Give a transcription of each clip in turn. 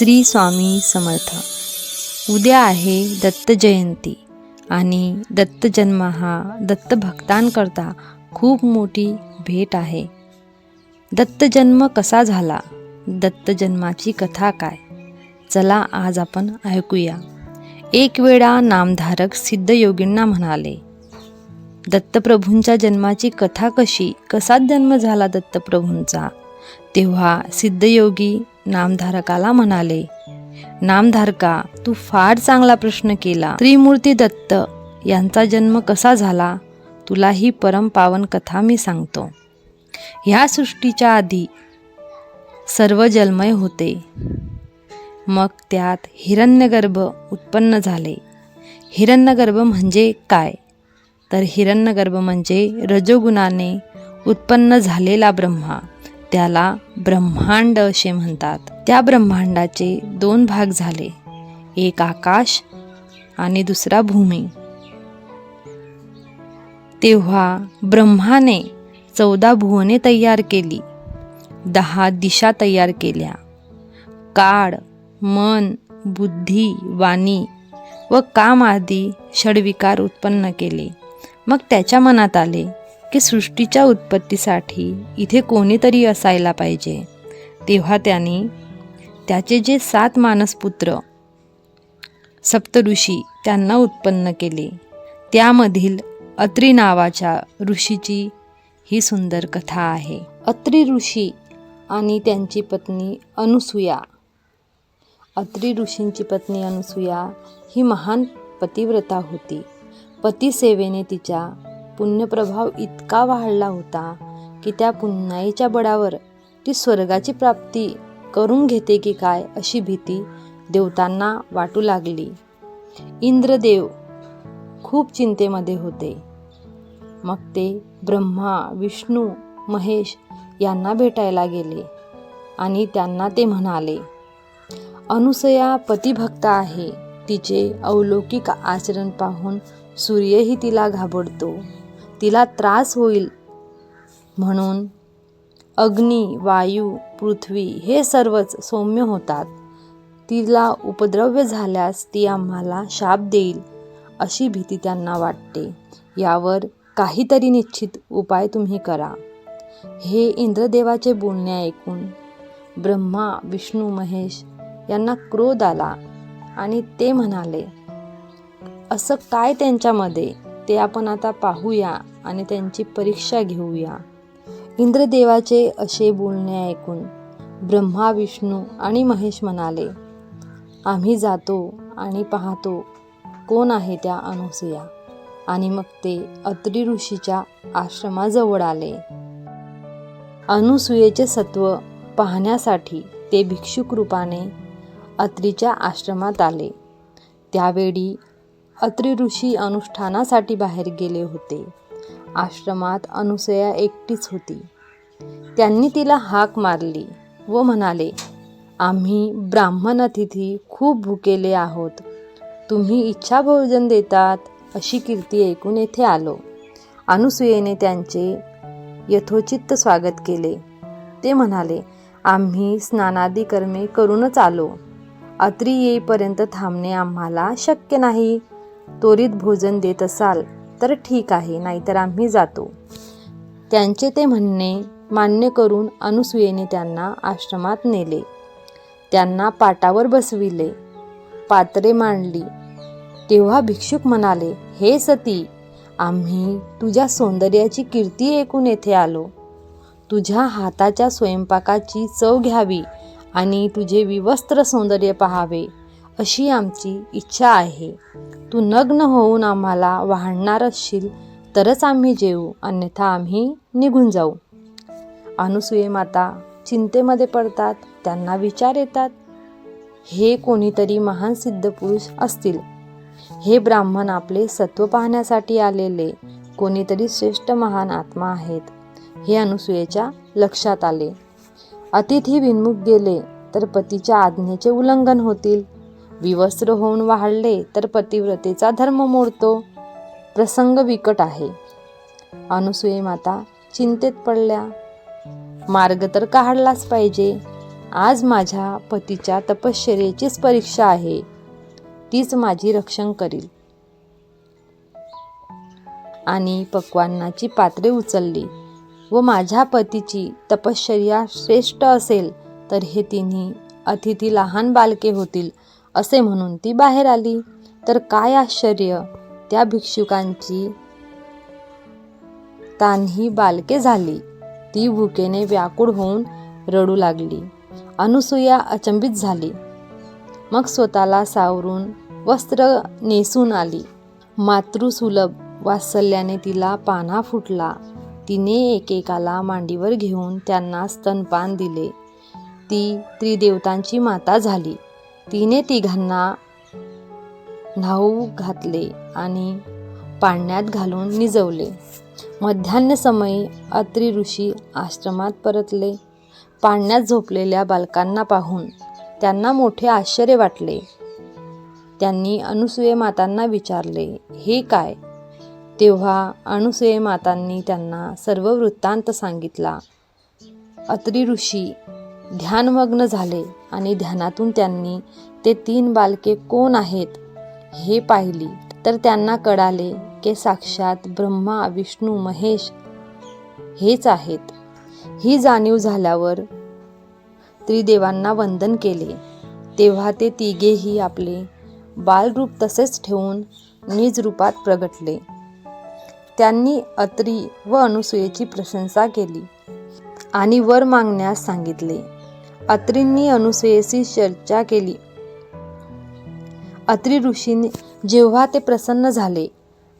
श्री स्वामी समर्थ. उद्या आहे दत्त जयंती आणि दत्त जन्म हा दत्त भक्तांकरता खूप मोठी भेट आहे. दत्त जन्म कसा झाला? दत्त जन्माची कथा काय? चला आज आपण ऐकूया. एक वेळा नामधारक सिद्धयोगींना म्हणाले दत्तप्रभूंच्या जन्माची कथा कशी? कसा जन्म झाला दत्तप्रभूंचा? तेव्हा सिद्धयोगी नामधारकाला म्हणाले नामधारका तू फार चांगला प्रश्न केला. त्रिमूर्ती दत्त यांचा जन्म कसा झाला? तुला ही परमपावन कथा मी सांगतो. ह्या सृष्टीच्या आधी सर्व जन्मय होते. मग त्यात हिरण्यगर्भ उत्पन्न झाले. हिरण्यगर्भ म्हणजे काय? तर हिरण्यगर्भ म्हणजे रजोगुणाने उत्पन्न झालेला ब्रह्मा. त्याला ब्रह्मांड असे म्हणतात. त्या ब्रह्मांडाचे दोन भाग झाले. एक आकाश आणि दुसरा भूमी. तेव्हा ब्रह्माने चौदा भुवने तयार केली. दहा दिशा तयार केल्या. काळ मन बुद्धी वाणी व काम आदी षडविकार उत्पन्न केले. मग त्याच्या मनात आले की सृष्टीच्या उत्पत्तीसाठी इथे कोणीतरी असायला पाहिजे. तेव्हा त्यांनी त्याचे जे सात मानसपुत्र सप्तऋषी त्यांना उत्पन्न केले. त्यामधील अत्री नावाच्या ऋषीची ही सुंदर कथा आहे. अत्री ऋषी आणि त्यांची पत्नी अनुसूया. अत्री ऋषींची पत्नी अनुसूया ही महान पतिव्रता होती. पतिसेवेने तिच्या पुण्यप्रभाव इतका वाढला होता की त्या पुण्याईच्या बळावर ती स्वर्गाची प्राप्ती करून घेते की काय अशी भीती देवतांना वाटू लागली. इंद्रदेव खूप चिंतेमध्ये होते. मग ते ब्रह्मा विष्णू महेश यांना भेटायला गेले आणि त्यांना ते म्हणाले अनुसया पतिभक्त आहे. तिचे अवलौकिक आचरण पाहून सूर्यही तिला घाबरतो. तिला त्रास होईल. म्हणून अग्नी वायू पृथ्वी हे सर्वच सौम्य होतात. तिला उपद्रव्य झाल्यास ती आम्हाला शाप देईल अशी भीती त्यांना वाटते. यावर काहीतरी निश्चित उपाय तुम्ही करा. हे इंद्रदेवाचे बोलणे ऐकून ब्रह्मा विष्णू महेश यांना क्रोध आला आणि ते म्हणाले असं काय त्यांच्यामध्ये? ते आपण आता पाहूया. आणि त्यांची परीक्षा घेऊया. इंद्रदेवाचे असे बोलणे ऐकून ब्रह्मा विष्णू आणि महेश म्हणाले आम्ही जातो आणि पाहतो कोण आहे त्या अनुसूया. आणि मग ते अत्री ऋषीच्या आश्रमाजवळ आले. अनुसूयेचे सत्व पाहण्यासाठी ते भिक्षुक रूपाने अत्रीच्या आश्रमात आले. त्यावेळी अत्री ऋषी अनुष्ठानासाठी बाहेर गेले होते. आश्रमात अनुसया एकटीच होती. त्यांनी तिला हाक मारली व म्हणाले आम्ही ब्राह्मण अतिथी खूप भुकेले आहोत. तुम्ही इच्छा भोजन देतात अशी कीर्ती ऐकून येथे आलो अनुसूयेने त्यांचे यथोचित स्वागत केले. ते म्हणाले आम्ही स्नानादी कर्मे करूनच आलो. अत्री येईपर्यंत थांबणे आम्हाला शक्य नाही. त्वरित भोजन देत असाल. तर ठीक आहे नाहीतर आम्ही जातो. त्यांचे ते म्हणणे मान्य करून अनुसूयेने त्यांना आश्रमात नेले. त्यांना पाटावर बसविले. पात्रे मांडली. तेव्हा भिक्षुक म्हणाले हे सती आम्ही तुझ्या सौंदर्याची कीर्ती ऐकून येथे आलो. तुझ्या हाताच्या स्वयंपाकाची चव घ्यावी आणि तुझे विवस्त्र सौंदर्य पाहावे. अशी आमची इच्छा आहे. तू नग्न होऊन आम्हाला वाढणार असशील तरच आम्ही जेऊ अन्यथा आम्ही निघून जाऊ. अनुसुये माता चिंतेमध्ये पडतात त्यांना विचार येतात. हे कोणीतरी महान सिद्ध पुरुष असतील. हे ब्राह्मण आपले सत्व पाहण्यासाठी आलेले कोणीतरी श्रेष्ठ महान आत्मा आहेत हे अनुसुयेच्या लक्षात आले. अतिथी विनमुख गेले तर पतीच्या आज्ञेचे उल्लंघन होतील. विवस्त्र होऊन वाढले तर पतिव्रतेचा धर्म मोडतो. प्रसंग विकट आहे. अनुसुये माता चिंतेत पडल्या. मार्ग तर काढलाच पाहिजे. आज माझ्या पतीच्या तपश्चर्येचीच परीक्षा आहे. तीच माझी रक्षण करील. आणि पक्वान्नाची पात्रे उचलली. व माझ्या पतीची तपश्चर्या श्रेष्ठ असेल तर हे तिन्ही अतिथी लहान बालके होतील. असे म्हणून ती बाहेर आली. तर काय आश्चर्य त्या भिक्षुकांची तान्ही बालके झाली. ती भुकेने व्याकुळ होऊन रडू लागली. अनुसूया अचंबित झाली. मग स्वतःला सावरून वस्त्र नेसून आली. मातृसुलभ वात्सल्याने तिला पाना फुटला. तिने एकेकाला मांडीवर घेऊन त्यांना स्तनपान दिले. ती त्रिदेवतांची माता झाली. तिने तिघांना न्हाऊ घातले आणि पाण्यात घालून निजवले. मध्यान्ह समयी अत्री ऋषी आश्रमात परतले. पाण्यात झोपलेल्या बालकांना पाहून त्यांना मोठे आश्चर्य वाटले. त्यांनी अनुसुये मातांना विचारले हे काय? तेव्हा अनुसुये मातांनी त्यांना सर्व वृत्तांत सांगितला. अत्रि ऋषी ध्यानमग्न झाले आणि ध्यानातून त्यांनी ते तीन बालके कोण आहेत हे पाहिली. तर त्यांना कळाले की साक्षात ब्रह्मा विष्णू महेश हेच आहेत. ही जाणीव झाल्यावर त्रिदेवांना वंदन केले. तेव्हा ते तिघेही आपले बालरूप तसेच ठेवून निज रूपात प्रगटले. त्यांनी अत्री व अनुसूयेची प्रशंसा केली आणि वर मागण्यास सांगितले अत्रींनी अनुसूयेशी चर्चा केली. अत्रि ऋषीने जेव्हा ते प्रसन्न झाले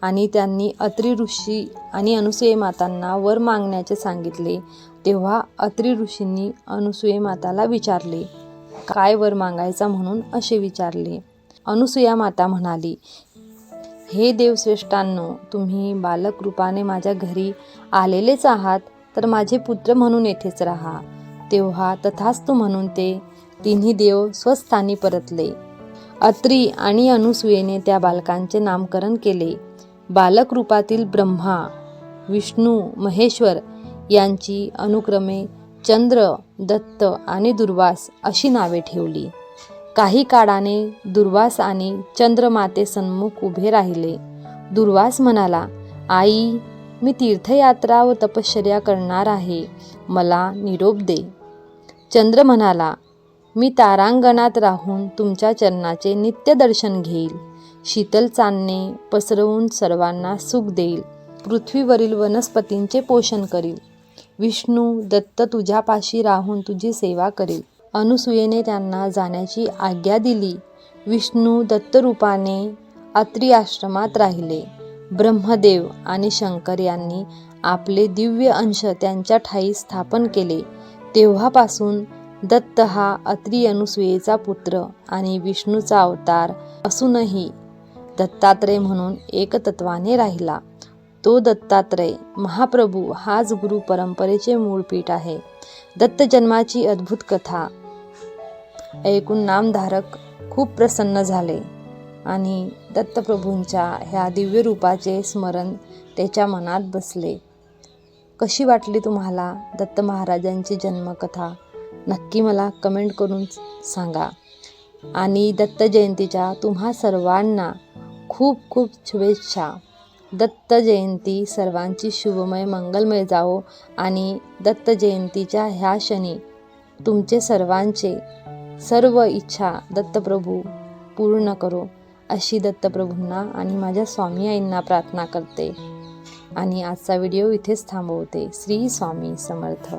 आणि त्यांनी अत्रि ऋषी आणि अनुसुये मातांना वर मागण्याचे सांगितले तेव्हा अत्रि ऋषींनी अनुसुये माताला विचारले काय वर मागायचा म्हणून? असे विचारले. अनुसूया माता म्हणाली हे देवश्रेष्ठांनो तुम्ही बालक रूपाने माझ्या घरी आलेलेच आहात तर माझे पुत्र म्हणून येथेच राहा. तेव्हा तथास्तु म्हणून ते तिन्ही देव स्वस्थानी परतले. अत्री आणि अनुसूयेने त्या बालकांचे नामकरण केले. बालक रूपातील ब्रह्मा विष्णू महेश्वर यांची अनुक्रमे चंद्र दत्त आणि दुर्वास अशी नावे ठेवली. काही काळाने दुर्वास आणि चंद्रमाते सन्मुख उभे राहिले. दुर्वास म्हणाला आई मी तीर्थयात्रा व तपश्चर्या करणार आहे. मला निरोप दे. चंद्र म्हणाला मी तारांगणात राहून तुमच्या चरणाचे नित्य दर्शन घेईल. शीतल चांदणे पसरवून सर्वांना सुख देईल. पृथ्वीवरील वनस्पतींचे पोषण करील. विष्णू दत्त तुझ्यापाशी राहून तुझी सेवा करील. अनुसूयेने त्यांना जाण्याची आज्ञा दिली. विष्णू दत्तरूपाने अत्री आश्रमात राहिले. ब्रह्मदेव आणि शंकर यांनी आपले दिव्य अंश त्यांच्या ठाई स्थापन केले. तेव्हापासून दत्त हा अत्री अनुसुयेचा पुत्र आणि विष्णूचा अवतार असूनही दत्तात्रय म्हणून एकतत्वाने राहिला. तो दत्तात्रय महाप्रभू हाच गुरु परंपरेचे मूळपीठ आहे. दत्त जन्माची अद्भुत कथा ऐकून नामधारक खूप प्रसन्न झाले आणि दत्तप्रभूंच्या ह्या दिव्य रूपाचे स्मरण त्याच्या मनात बसले. कशी वाटली तुम्हाला दत्त महाराजांची जन्मकथा? नक्की मला कमेंट करून सांगा. आणि दत्त जयंतीच्या तुम्हा सर्वांना खूप खूप शुभेच्छा. दत्त जयंती सर्वांची शुभमय मंगलमय जावो आणि दत्त जयंतीच्या ह्या क्षणी तुमचे सर्वांचे सर्व इच्छा दत्तप्रभू पूर्ण करो अशी दत्तप्रभूंना आणि माझ्या स्वामी आईंना प्रार्थना करते. आणि आजचा व्हिडिओ इथेच थांबवते. श्री स्वामी समर्थ.